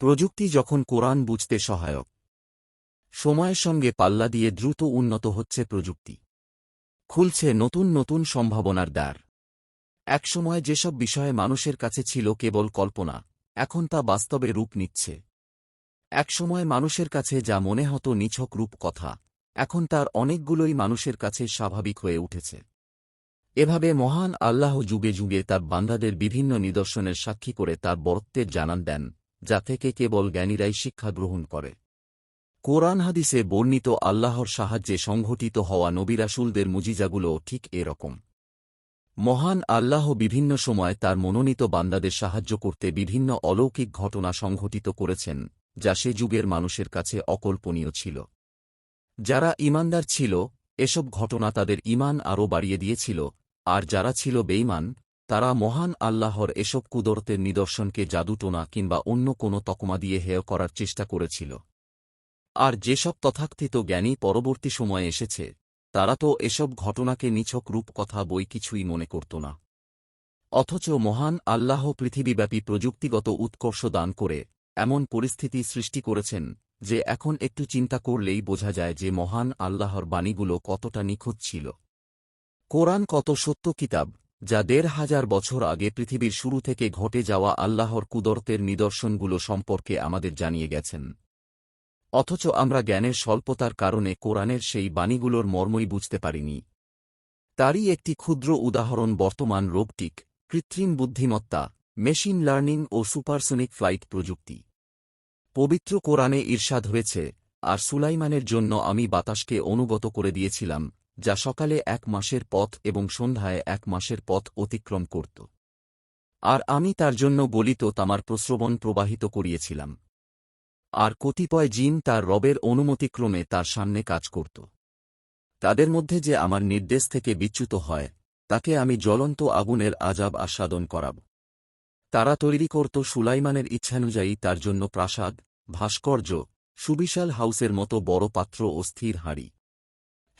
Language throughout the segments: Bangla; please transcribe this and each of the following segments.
প্রযুক্তি যখন কোরআন বুঝতে সহায়ক, সময়ের সঙ্গে পাল্লা দিয়ে দ্রুত উন্নত হচ্ছে প্রযুক্তি। খুলছে নতুন নতুন সম্ভাবনার দ্বার। একসময় যেসব বিষয়ে মানুষের কাছে ছিল কেবল কল্পনা, এখন তা বাস্তবে রূপ নিচ্ছে। একসময় মানুষের কাছে যা মনে হতো নিছক রূপ কথা এখন তার অনেকগুলোই মানুষের কাছে স্বাভাবিক হয়ে উঠেছে। এভাবে মহান আল্লাহ যুগে যুগে তার বান্দাদের বিভিন্ন নিদর্শনের সাক্ষী করে তার বরত্বের জানান দেন যা থেকে কেবল জ্ঞানীরাই শিক্ষা গ্রহণ করে। কোরআন হাদিসে বর্ণিত আল্লাহর সাহায্যে সংঘটিত হওয়া নবিরাসুলদের মুজিজাগুলো ঠিক এরকম। মহান আল্লাহ বিভিন্ন সময় তার মনোনীত বান্দাদের সাহায্য করতে বিভিন্ন অলৌকিক ঘটনা সংঘটিত করেছেন, যা সে যুগের মানুষের কাছে অকল্পনীয় ছিল। যারা ইমানদার ছিল, এসব ঘটনা তাদের ইমান আরও বাড়িয়ে দিয়েছিল, আর যারা ছিল বেইমান তারা মহান আল্লাহর এসব কুদরতের নিদর্শনকে জাদুটোনা কিংবা অন্য কোনো তকমা দিয়ে হেয় করার চেষ্টা করেছিল। আর যেসব তথাকথিত জ্ঞানী পরবর্তী সময়ে এসেছে, তারা তো এসব ঘটনাকে নিছক রূপকথা বই কিছুই মনে করত না। অথচ মহান আল্লাহ পৃথিবীব্যাপী প্রযুক্তিগত উৎকর্ষ দান করে এমন পরিস্থিতি সৃষ্টি করেছেন যে এখন একটু চিন্তা করলেই বোঝা যায় যে মহান আল্লাহর বাণীগুলো কতটা নিখুঁত ছিল। কোরআন কত সত্য কিতাব যা দেড় হাজার বছর আগে পৃথিবীর শুরু থেকে ঘটে যাওয়া আল্লাহর কুদরতের নিদর্শনগুলো সম্পর্কে আমাদের জানিয়ে গেছেন। অথচ আমরা জ্ঞানের স্বল্পতার কারণে কোরআনের সেই বাণীগুলোর মর্মই বুঝতে পারিনি। তারই একটি ক্ষুদ্র উদাহরণ বর্তমান রোবটিক, কৃত্রিম বুদ্ধিমত্তা, মেশিন লার্নিং ও সুপারসোনিক ফ্লাইট প্রযুক্তি। পবিত্র কোরআনে ঈর্ষাদ হয়েছে, আর সুলাইমানের জন্য আমি বাতাসকে অনুগত করে দিয়েছিলাম যা সকালে এক মাসের পথ এবং সন্ধ্যায় এক মাসের পথ অতিক্রম করত। আর আমি তার জন্য বলিত তামার প্রস্রবণ প্রবাহিত করিয়েছিলাম। আর কতিপয় জিন তার রবের অনুমতিক্রমে তার সামনে কাজ করত। তাদের মধ্যে যে আমার নির্দেশ থেকে বিচ্যুত হয়, তাকে আমি জ্বলন্ত আগুনের আজাব আস্বাদন করাব। তারা তৈরি করত সুলাইমানের ইচ্ছানুযায়ী তার জন্য প্রাসাদ, ভাস্কর্য, সুবিশাল হাউসের মতো বড় পাত্র ও স্থির হাঁড়ি।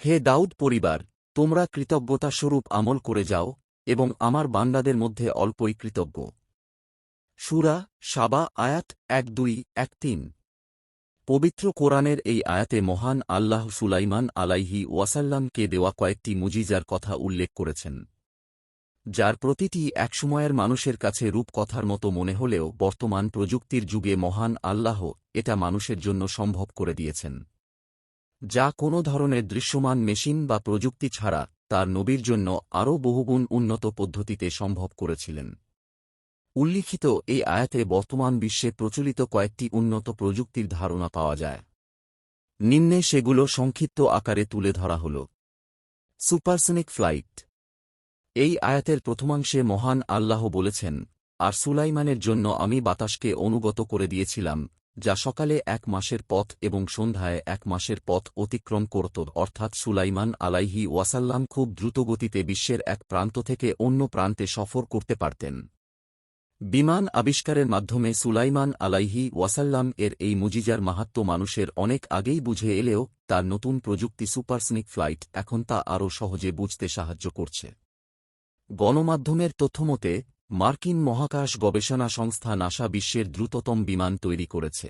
হে দাউদ পরিবার, তোমরা কৃতজ্ঞতাস্বরূপ আমল করে যাও এবং আমার বান্দাদের মধ্যে অল্পই কৃতজ্ঞ। সুরা সাবা আয়াত এক দুই এক তিন। পবিত্র কোরআনের এই আয়াতে মহান আল্লাহ সুলাইমান আলাইহি ওয়াসাল্লামকে দেওয়া কয়েকটি মুজিজার কথা উল্লেখ করেছেন, যার প্রতিটি একসময়ের মানুষের কাছে রূপকথার মতো মনে হলেও বর্তমান প্রযুক্তির যুগে মহান আল্লাহ এটা মানুষের জন্য সম্ভব করে দিয়েছেন। যা কোনো ধরনের দৃশ্যমান মেশিন বা প্রযুক্তি ছাড়া তার নবীর জন্য আরও বহুগুণ উন্নত পদ্ধতিতে সম্ভব করেছিলেন। উল্লিখিত এই আয়াতে বর্তমান বিশ্বে প্রচলিত কয়েকটি উন্নত প্রযুক্তির ধারণা পাওয়া যায়। নিম্নে সেগুলো সংক্ষিপ্ত আকারে তুলে ধরা হল। Supersonic flight. এই আয়াতের প্রথমাংশে মহান আল্লাহ বলেছেন, আর সুলাইমানের জন্য আমি বাতাসকে অনুগত করে দিয়েছিলাম যা সকালে এক মাসের পথ এবং সন্ধ্যায় এক মাসের পথ অতিক্রম করত, অর্থাৎ সুলাইমান আলাইহি ওয়াসাল্লাম খুব দ্রুতগতিতে বিশ্বের এক প্রান্ত থেকে অন্য প্রান্তে সফর করতে পারতেন। বিমান আবিষ্কারের মাধ্যমে সুলাইমান আলাইহি ওয়াসাল্লাম এর এই মুজিজার মাহাত্ম মানুষের অনেক আগেই বুঝে এলেও, তার নতুন প্রযুক্তি সুপারসনিক ফ্লাইট এখন তা আরও সহজে বুঝতে সাহায্য করছে। গণমাধ্যমের তথ্যমতে মার্কিন মহাকাশ গবেষণা সংস্থা নাসা বিশ্বের দ্রুততম বিমান তৈরি করেছে।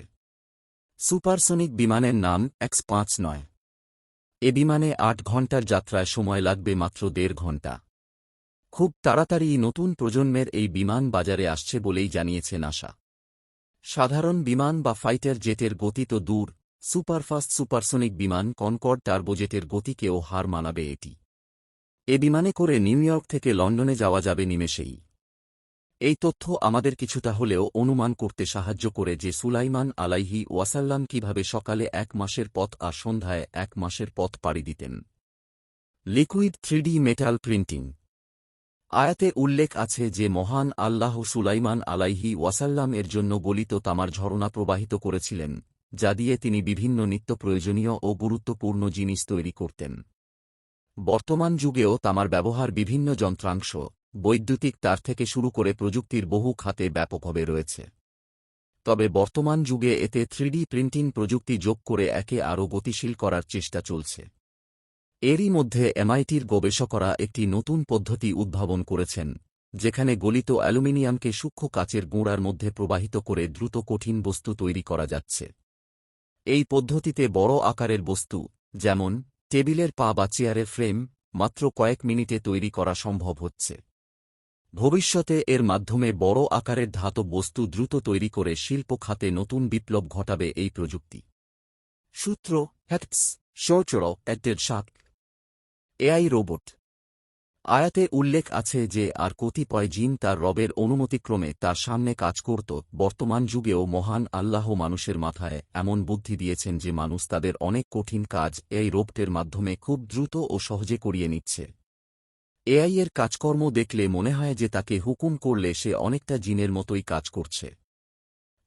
সুপারসনিক বিমানের নাম এক্স পাঁচ নয়। এ বিমানে আট ঘণ্টার যাত্রায় সময় লাগবে মাত্র দেড় ঘণ্টা। খুব তাড়াতাড়ি নতুন প্রজন্মের এই বিমান বাজারে আসছে বলেই জানিয়েছে নাসা। সাধারণ বিমান বা ফাইটার জেটের গতি তো দূর, সুপারফাস্ট সুপারসনিক বিমান কনকর্ড টার্বোজেটের গতিকেও হার মানাবে এটি। এ বিমানে করে নিউ ইয়র্ক থেকে লন্ডনে যাওয়া যাবে নিমেষেই। এই তথ্য আমাদের কিছুটা হলেও অনুমান করতে সাহায্য করে যে সুলাইমান আলাইহি ওয়াসাল্লাম কীভাবে সকালে এক মাসের পথ আর সন্ধ্যায় এক মাসের পথ পাড়ি দিতেন। Liquid three D metal printing. আয়াতে উল্লেখ আছে যে মহান আল্লাহ সুলাইমান আলাইহি ওয়াসাল্লাম এর জন্য গলিত তামার ঝরনা প্রবাহিত করেছিলেন, যা দিয়ে তিনি বিভিন্ন নিত্য প্রয়োজনীয় ও গুরুত্বপূর্ণ জিনিস তৈরি করতেন। বর্তমান যুগেও তামার ব্যবহার বিভিন্ন যন্ত্রাংশ। বৈদ্যুতিক তার থেকে শুরু করে প্রযুক্তির বহু খাতে ব্যাপকভাবে রয়েছে। তবে বর্তমান যুগে এতে থ্রিডি প্রিন্টিং প্রযুক্তি যোগ করে একে আরও গতিশীল করার চেষ্টা চলছে। এরই মধ্যে এমআইটির গবেষকরা একটি নতুন পদ্ধতি উদ্ভাবন করেছেন, যেখানে গলিত অ্যালুমিনিয়ামকে সূক্ষ্ম কাচের গুঁড়ার মধ্যে প্রবাহিত করে দ্রুত কঠিন বস্তু তৈরি করা যাচ্ছে। এই পদ্ধতিতে বড় আকারের বস্তু, যেমন টেবিলের পা বা চেয়ারের ফ্রেম, মাত্র কয়েক মিনিটে তৈরি করা সম্ভব হচ্ছে। ভবিষ্যতে এর মাধ্যমে বড় আকারের ধাতব বস্তু দ্রুত তৈরি করে শিল্প খাতে নতুন বিপ্লব ঘটাবে এই প্রযুক্তি। সূত্র হ্যাটস শোচর এটের শাক। AI robot. আয়াতে উল্লেখ আছে যে আর কতিপয় জিন তার রবের অনুমতিক্রমে তার সামনে কাজ করত, বর্তমান যুগেও মহান আল্লাহ মানুষের মাথায় এমন বুদ্ধি দিয়েছেন যে মানুষ তাদের অনেক কঠিন কাজ এই রোবটের মাধ্যমে খুব দ্রুত ও সহজে করিয়ে নিচ্ছে। এআই এর কাজকর্ম দেখলে মনে হয় যে তাকে হুকুম করলে সে অনেকটা জিনের মতোই কাজ করছে।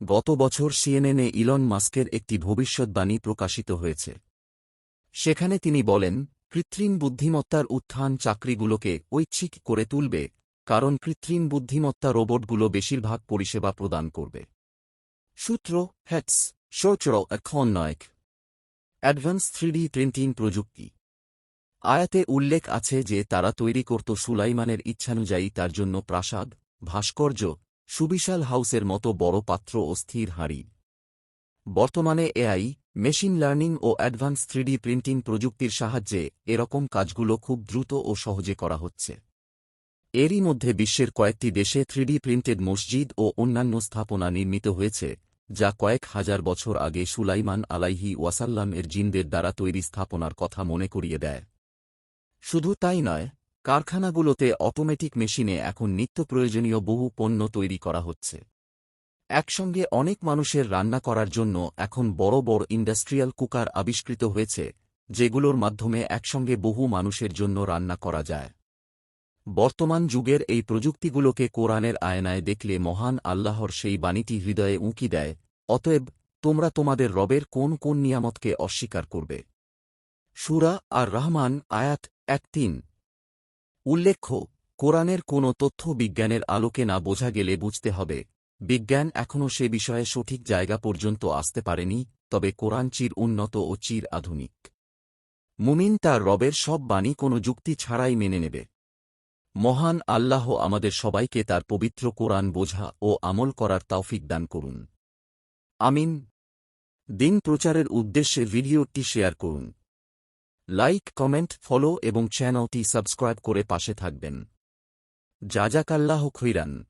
গত বছর সিএনএনে ইলন মাস্কের একটি ভবিষ্যৎবাণী প্রকাশিত হয়েছে। সেখানে তিনি বলেন, কৃত্রিম বুদ্ধিমত্তার উত্থান চাকরিগুলোকে ঐচ্ছিক করে তুলবে, কারণ কৃত্রিম বুদ্ধিমত্তা রোবটগুলো বেশিরভাগ পরিষেবা প্রদান করবে। সূত্র হ্যাটস শোচর এখন নয়ক অ্যাডভান্স থ্রিডি প্রিন্টিং প্রযুক্তি। আয়াতে উল্লেখ আছে যে তারা তৈরি করত সুলাইমানের ইচ্ছানুযায়ী তার জন্য প্রাসাদ, ভাস্কর্য, সুবিশাল হাউসের মতো বড় পাত্র ও স্থির হাঁড়ি। বর্তমানে এআই, মেশিন লার্নিং ও অ্যাডভান্স থ্রিডি প্রিন্টিং প্রযুক্তির সাহায্যে এরকম কাজগুলো খুব দ্রুত ও সহজে করা হচ্ছে। এরই মধ্যে বিশ্বের কয়েকটি দেশে থ্রিডি প্রিন্টেড মসজিদ ও অন্যান্য স্থাপনা নির্মিত হয়েছে, যা কয়েক হাজার বছর আগে সুলাইমান আলাইহি ওয়াসাল্লাম এর জিনদের দ্বারা তৈরি স্থাপনার কথা মনে করিয়ে দেয়। শুধু তাই নয়, কারখানাগুলোতে অটোমেটিক মেশিনে এখন নিত্য প্রয়োজনীয় বহু পণ্য তৈরি করা হচ্ছে। একসঙ্গে অনেক মানুষের রান্না করার জন্য এখন বড় বড় ইন্ডাস্ট্রিয়াল কুকার আবিষ্কৃত হয়েছে, যেগুলোর মাধ্যমে একসঙ্গে বহু মানুষের জন্য রান্না করা যায়। বর্তমান যুগের এই প্রযুক্তিগুলোকে কোরআনের আয়নায় দেখলে মহান আল্লাহর সেই বাণীটি হৃদয়ে উঁকি দেয়, অতএব তোমরা তোমাদের রবের কোন কোন নিয়ামতকে অস্বীকার করবে। সুরা আর রহমান আয়াত এক তিন। উল্লেখ্য, কোরআনের কোনো তথ্য বিজ্ঞানের আলোকে না বোঝা গেলে বুঝতে হবে, বিজ্ঞান এখনও সে বিষয়ে সঠিক জায়গা পর্যন্ত আসতে পারেনি, তবে কোরআন চির উন্নত ও চির আধুনিক। মুমিন তার রবের সব বাণী কোনো যুক্তি ছাড়াই মেনে নেবে। মহান আল্লাহ আমাদের সবাইকে তার পবিত্র কোরআন বোঝা ও আমল করার তৌফিক দান করুন। আমিন। দিন প্রচারের উদ্দেশ্যে ভিডিওটি শেয়ার করুন। লাইক কমেন্ট ফলো এবং চ্যানেলটি সাবস্ক্রাইব করে পাশে থাকবেন। যাজাকাল্লাহ খৈরান।